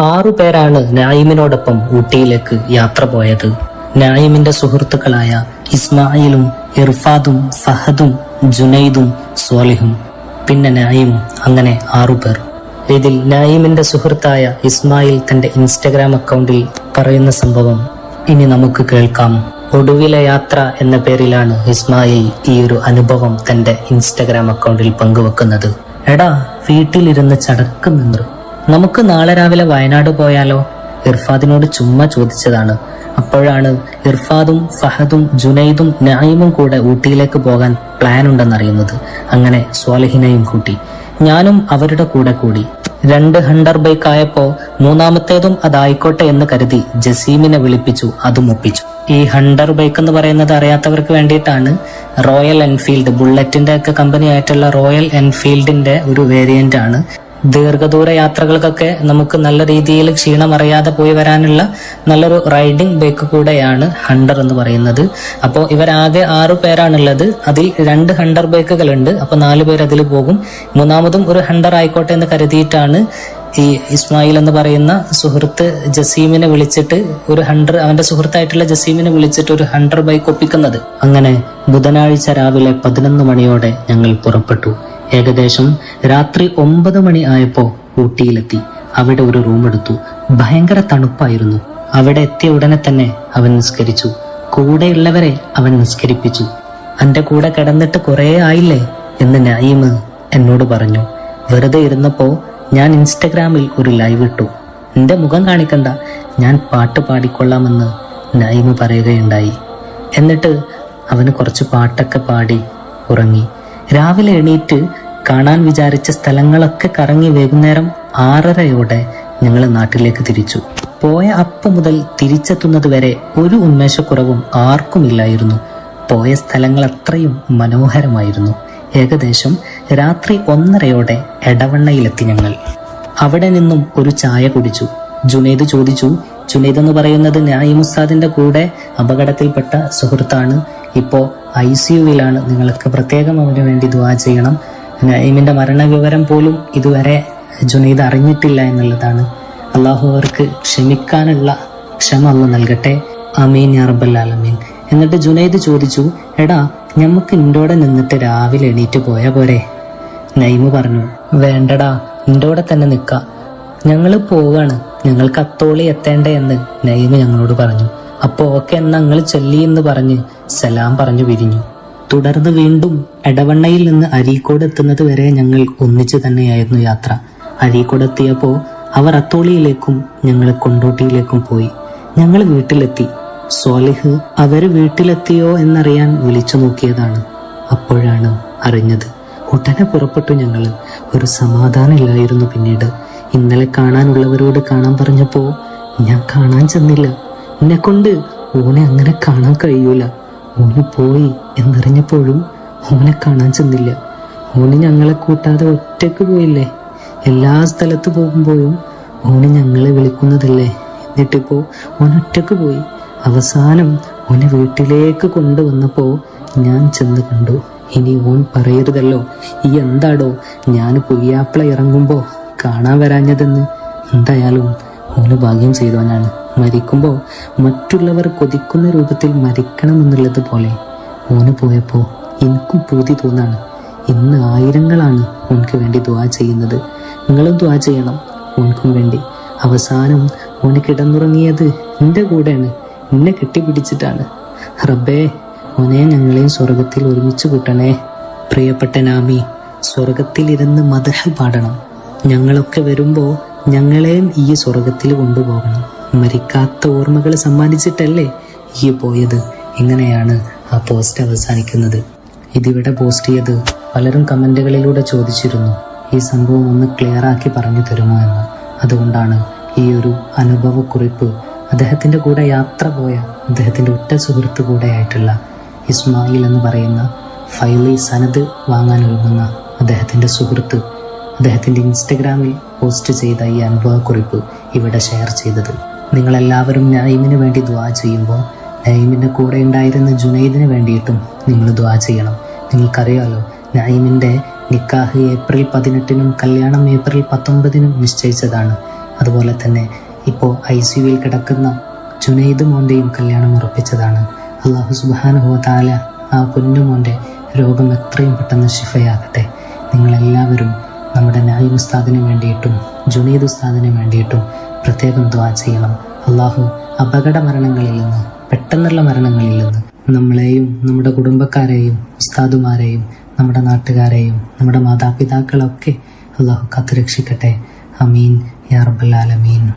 ആറു പേരാണ് നായിമിനോടൊപ്പം ഊട്ടിയിലേക്ക് യാത്ര പോയത്. നായിമിന്റെ സുഹൃത്തുക്കളായ ഇസ്മായിലും ഇർഫാദും സഹദും ജുനൈദും സോലിഹും പിന്നെ നായിമും അങ്ങനെ ആറുപേർ. ഇതിൽ നായിമിന്റെ സുഹൃത്തായ ഇസ്മായിൽ തന്റെ ഇൻസ്റ്റഗ്രാം അക്കൗണ്ടിൽ പറയുന്ന സംഭവം ഇനി നമുക്ക് കേൾക്കാം. ഒടുവിലെ യാത്ര എന്ന പേരിലാണ് ഇസ്മായിൽ ഈ ഒരു അനുഭവം തന്റെ ഇൻസ്റ്റഗ്രാം അക്കൗണ്ടിൽ പങ്കുവെക്കുന്നത്. എടാ വീട്ടിലിരുന്ന് ചടക്കം നിന്നു നമുക്ക് നാളെ രാവിലെ വയനാട് പോയാലോ? ഇർഫാദിനോട് ചുമ്മാ ചോദിച്ചതാണ്. അപ്പോഴാണ് ഇർഫാദും ഫഹദും ജുനൈദും നായിമും കൂടെ ഊട്ടിയിലേക്ക് പോകാൻ പ്ലാൻ ഉണ്ടെന്നറിയുന്നത്. അങ്ങനെ സ്വാലഹിനെയും കൂട്ടി. ഞാനും അവരുടെ കൂടെ കൂടി. രണ്ട് ഹണ്ടർ ബൈക്ക് ആയപ്പോ മൂന്നാമത്തേതും അതായിക്കോട്ടെ എന്ന് കരുതി ജസീമിനെ വിളിപ്പിച്ചു അതും ഒപ്പിച്ചു. ഈ ഹണ്ടർ ബൈക്ക് എന്ന് പറയുന്നത് അറിയാത്തവർക്ക് വേണ്ടിയിട്ടാണ് റോയൽ എൻഫീൽഡ് ബുള്ളറ്റിന്റെ ഒക്കെ കമ്പനി ആയിട്ടുള്ള റോയൽ എൻഫീൽഡിന്റെ ഒരു വേരിയന്റ് ആണ്. ദീർഘദൂര യാത്രകൾക്കൊക്കെ നമുക്ക് നല്ല രീതിയിൽ ക്ഷീണമറിയാതെ പോയി വരാനുള്ള നല്ലൊരു റൈഡിംഗ് ബൈക്ക് കൂടെയാണ് ഹണ്ടർ എന്ന് പറയുന്നത്. അപ്പോൾ ഇവരാകെ ആറു പേരാണുള്ളത്. അതിൽ രണ്ട് ഹണ്ടർ ബൈക്കുകളുണ്ട് അപ്പോൾ നാല് പേർ അതിൽ പോകും. മൂന്നാമതും ഒരു ഹണ്ടർ ആയിക്കോട്ടെ എന്ന് കരുതിയിട്ടാണ് ഈ ഇസ്മായിൽ എന്ന് പറയുന്ന സുഹൃത്ത് ജസീമിനെ വിളിച്ചിട്ട് ഒരു ഹണ്ടർ അവന്റെ സുഹൃത്തായിട്ടുള്ള ജസീമിനെ വിളിച്ചിട്ട് ഒരു ഹണ്ടർ ബൈക്ക് ഒപ്പിക്കുന്നത്. അങ്ങനെ ബുധനാഴ്ച രാവിലെ പതിനൊന്ന് മണിയോടെ ഞങ്ങൾ പുറപ്പെട്ടു. ഏകദേശം രാത്രി ഒമ്പത് മണി ആയപ്പോ ഊട്ടിയിലെത്തി. അവിടെ ഒരു റൂം എടുത്തു. ഭയങ്കര തണുപ്പായിരുന്നു. അവിടെ എത്തിയ ഉടനെ തന്നെ അവൻ നിസ്കരിച്ചു. കൂടെയുള്ളവരെ അവൻ നിസ്കരിപ്പിച്ചു. അന്റെ കൂടെ കിടന്നിട്ട് കുറേ ആയില്ലേ? എന്ന് നയീമ് എന്നോട് പറഞ്ഞു. വെറുതെ ഇരുന്നപ്പോൾ ഞാൻ ഇൻസ്റ്റഗ്രാമിൽ ഒരു ലൈവ് ഇട്ടു. എന്റെ മുഖം കാണിക്കണ്ട. ഞാൻ പാട്ട് പാടിക്കൊള്ളാമെന്ന് നായിമ് പറയുകയുണ്ടായി. എന്നിട്ട് അവന് കുറച്ച് പാട്ടൊക്കെ പാടി ഉറങ്ങി. രാവിലെ എണീറ്റ് കാണാൻ വിചാരിച്ച സ്ഥലങ്ങളൊക്കെ കറങ്ങി വൈകുന്നേരം ആറരയോടെ ഞങ്ങൾ നാട്ടിലേക്ക് തിരിച്ചു. പോയ അപ്പ മുതൽ തിരിച്ചെത്തുന്നത് വരെ ഒരു ഉന്മേഷക്കുറവും ആർക്കുമില്ലായിരുന്നു. പോയ സ്ഥലങ്ങൾ അത്രയും മനോഹരമായിരുന്നു. ഏകദേശം രാത്രി ഒന്നരയോടെ എടവണ്ണയിലെത്തി ഞങ്ങൾ. അവിടെ നിന്നും ഒരു ചായ കുടിച്ചു. ജുനൈദ് ചോദിച്ചു ജുനൈദ് എന്ന് പറയുന്നത് നായിമുസ്താദിന്റെ കൂടെ അപകടത്തിൽപ്പെട്ട സുഹൃത്താണ്. ഇപ്പോ ഐ സിയുവിലാണ് നിങ്ങൾക്ക് പ്രത്യേകം അവന് വേണ്ടി ദ്വാ ചെയ്യണം. നൈമിന്റെ മരണവിവരം പോലും ഇതുവരെ ജുനൈദ് അറിഞ്ഞിട്ടില്ല എന്നുള്ളതാണ്. അള്ളാഹു അവർക്ക് ക്ഷമിക്കാനുള്ള ക്ഷമ അല്ല നൽകട്ടെ. അമീൻ ആലമീൻ. എന്നിട്ട് ജുനൈദ് ചോദിച്ചു എടാ ഞമ്മക്ക് ഇൻഡോടെ നിന്നിട്ട് രാവിലെ എണീറ്റ് പോയ പോരെ? നൈമു പറഞ്ഞു വേണ്ടടാ ഇൻഡോടെ തന്നെ നിൽക്കാം ഞങ്ങൾ പോവാണ് ഞങ്ങൾ അത്തോളി എത്തേണ്ടേ എന്ന് നൈമു ഞങ്ങളോട് പറഞ്ഞു. അപ്പോ ഓക്കെ എന്നങ്ങൾ ചൊല്ലി എന്ന് പറഞ്ഞ് സലാം പറഞ്ഞു പിരിഞ്ഞു. തുടർന്ന് വീണ്ടും എടവണ്ണയിൽ നിന്ന് അരീക്കോട് എത്തുന്നത് വരെ ഞങ്ങൾ ഒന്നിച്ചു തന്നെയായിരുന്നു യാത്ര. അരീക്കോട് എത്തിയപ്പോൾ അവർ അത്തോളിയിലേക്കും ഞങ്ങൾ കൊണ്ടോട്ടിയിലേക്കും പോയി. ഞങ്ങൾ വീട്ടിലെത്തി. സ്വാലിഹ് അവർ വീട്ടിലെത്തിയോ എന്നറിയാൻ വിളിച്ചു നോക്കിയതാണ്. അപ്പോഴാണ് അറിഞ്ഞത് ഉടനെ പുറപ്പെട്ടു ഞങ്ങൾ. ഒരു സമാധാനമില്ലായിരുന്നു പിന്നീട്. ഇന്നലെ കാണാനുള്ളവരോട് കാണാൻ പറഞ്ഞപ്പോൾ ഞാൻ കാണാൻ ചെന്നില്ല. എന്നെ കൊണ്ട് ഓനെ അങ്ങനെ കാണാൻ കഴിയൂല. ഓന് പോയി. എന്നറിഞ്ഞപ്പോഴും ഓനെ കാണാൻ ചെന്നില്ല. ഓന് ഞങ്ങളെ കൂട്ടാതെ ഒറ്റയ്ക്ക് പോയില്ലേ? എല്ലാ സ്ഥലത്ത് പോകുമ്പോഴും ഓന് ഞങ്ങളെ വിളിക്കുന്നതല്ലേ? എന്നിട്ടിപ്പോ ഓൻ ഒറ്റയ്ക്ക് പോയി. അവസാനം ഓനെ വീട്ടിലേക്ക് കൊണ്ടുവന്നപ്പോൾ ഞാൻ ചെന്ന് കണ്ടു. ഇനി ഓൻ പറയരുതല്ലോ. ഈ എന്താടോ? ഞാൻ പുയ്യാപ്പിള ഇറങ്ങുമ്പോ കാണാൻ വരാഞ്ഞതെന്ന്. എന്തായാലും ഓന് ഭാഗ്യം ചെയ്തവനാണ്. മരിക്കുമ്പോൾ മറ്റുള്ളവർ കൊതിക്കുന്ന രൂപത്തിൽ മരിക്കണമെന്നുള്ളത് പോലെ. ഓന് പോയപ്പോൾ എനിക്കും പൂതി തോന്നാണ്. ഇന്ന് ആയിരങ്ങളാണ് ഓൻക്ക് വേണ്ടി ദ്വാ ചെയ്യുന്നത്. നിങ്ങളും ദ്വാ ചെയ്യണം ഓൻക്കും വേണ്ടി. അവസാനം ഓന് കിടന്നുറങ്ങിയത് എന്റെ കൂടെയാണ്. എന്നെ കെട്ടിപ്പിടിച്ചിട്ടാണ്. റബ്ബേ ഓനെ ഞങ്ങളെയും സ്വർഗത്തിൽ ഒരുമിച്ച് കൂട്ടണേ. പ്രിയപ്പെട്ട നാമി സ്വർഗത്തിലിരുന്ന് മദഹ പാടണം. ഞങ്ങളൊക്കെ വരുമ്പോൾ ഞങ്ങളെയും ഈ സ്വർഗത്തിൽ കൊണ്ടുപോകണം. മരിക്കാത്ത ഓർമ്മകൾ സമ്മാനിച്ചിട്ടല്ലേ ഈ പോയത്? ഇങ്ങനെയാണ് ആ പോസ്റ്റ് അവസാനിക്കുന്നത്. ഇതിവിടെ പോസ്റ്റ് ചെയ്ത് പലരും കമന്റുകളിലൂടെ ചോദിച്ചിരുന്നു ഈ സംഭവം ഒന്ന് ക്ലിയർ ആക്കി പറഞ്ഞു തരുമോ എന്ന്. അതുകൊണ്ടാണ് ഈ ഒരു അനുഭവക്കുറിപ്പ് അദ്ദേഹത്തിന്റെ കൂടെ യാത്ര പോയ അദ്ദേഹത്തിന്റെ ഉറ്റ സുഹൃത്ത് കൂടെയായിട്ടുള്ള ഇസ്മായിൽ എന്ന് പറയുന്ന ഫൈലി സനദ് വാങ്ങാൻ ഒരുങ്ങുന്ന അദ്ദേഹത്തിന്റെ സുഹൃത്ത് അദ്ദേഹത്തിന്റെ ഇൻസ്റ്റഗ്രാമിൽ പോസ്റ്റ് ചെയ്ത ഈ അനുഭവക്കുറിപ്പ് ഇവിടെ ഷെയർ ചെയ്തത്. നിങ്ങളെല്ലാവരും നൈമിന് വേണ്ടി ദ്വാ ചെയ്യുമ്പോൾ നൈമിന്റെ കൂടെ ഉണ്ടായിരുന്ന ജുനൈദിന് വേണ്ടിയിട്ടും നിങ്ങൾ ദ്വാ ചെയ്യണം. നിങ്ങൾക്കറിയാലോ നൈമിന്റെ നിക്കാഹ് ഏപ്രിൽ പതിനെട്ടിനും കല്യാണം ഏപ്രിൽ പത്തൊമ്പതിനും നിശ്ചയിച്ചതാണ്. അതുപോലെ തന്നെ ഇപ്പോൾ ഐ സി യുവിൽ കിടക്കുന്ന ജുനൈദ് മോന്റെയും കല്യാണം ഉറപ്പിച്ചതാണ്. അള്ളാഹു സുബാനുഹോ താല ആ പൊന്നുമോന്റെ രോഗം എത്രയും പെട്ടെന്ന് ശിഫയാകട്ടെ. നിങ്ങളെല്ലാവരും നമ്മുടെ നായി ഉസ്താദിന് വേണ്ടിയിട്ടും ജുനൈദ് ഉസ്താദിന് വേണ്ടിയിട്ടും പ്രത്യേകം ദ്വാ ചെയ്യണം. അള്ളാഹു അപകട മരണങ്ങളിൽ നിന്ന് പെട്ടെന്നുള്ള മരണങ്ങളിൽ നിന്ന് നമ്മളെയും നമ്മുടെ കുടുംബക്കാരെയും ഉസ്താദുമാരെയും നമ്മുടെ നാട്ടുകാരെയും നമ്മുടെ മാതാപിതാക്കളൊക്കെ അള്ളാഹു കാത്തുരക്ഷിക്കട്ടെ. അമീൻ യാ റബ്ബൽ ആലമീൻ.